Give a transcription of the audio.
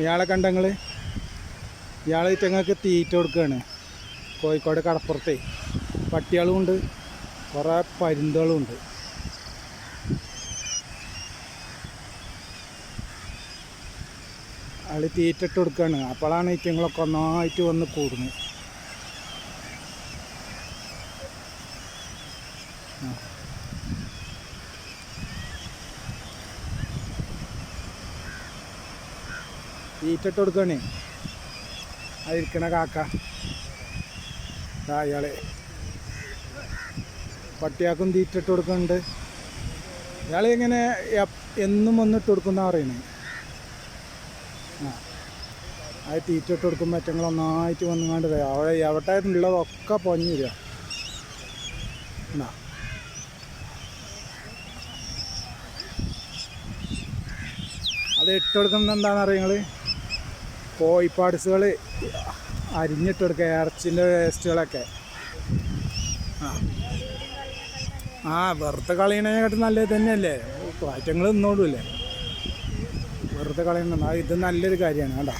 ഇയാളെ കണ്ടങ്ങൾ ഇയാൾ ഇറ്റങ്ങൾക്ക് തീറ്റ കൊടുക്കുകയാണ് കോഴിക്കോട് കടപ്പുറത്തെ. പട്ടികളും ഉണ്ട്. കുറേ പരുന്തുകളും ഉണ്ട്. അയാൾ തീറ്റ ഇട്ട് കൊടുക്കുകയാണ് അപ്പോഴാണ് ഇറ്റങ്ങളൊക്കെ ഒന്നായിട്ട് വന്ന് കൂടുന്നത്. തീറ്റ കൊടുക്കണേ. അതിരിക്കണ കാക്ക. ദാ അയാളെ പട്ടിയാക്കും തീറ്റിട്ട് കൊടുക്കുന്നുണ്ട്. ഇയാൾ ഇങ്ങനെ എന്നും വന്നിട്ട് കൊടുക്കുന്ന പറയണേ? ആ. അത് തീറ്റിട്ട് കൊടുക്കുമ്പോൾ മറ്റങ്ങൾ ഒന്നായിട്ട് വന്നുകൊണ്ട് അവിടെ എവിടെ ഉള്ളതൊക്കെ പൊഞ്ഞു വരിക എന്നാ. അത് ഇട്ട് കൊടുക്കുന്നത് എന്താണെന്ന് കോഴിപ്പാട്സുകൾ അരിഞ്ഞിട്ട് കൊടുക്കുക ഇറച്ചിന്റെ വേസ്റ്റുകളൊക്കെ. ആ. ആ വെറുതെ കളയണേക്കാട്ട് നല്ലത് തന്നെയല്ലേ? പാറ്റങ്ങൾ നിന്നോളൂല്ലേ വെറുതെ കളയണം ഇത് നല്ലൊരു കാര്യമാണ് കേട്ടോ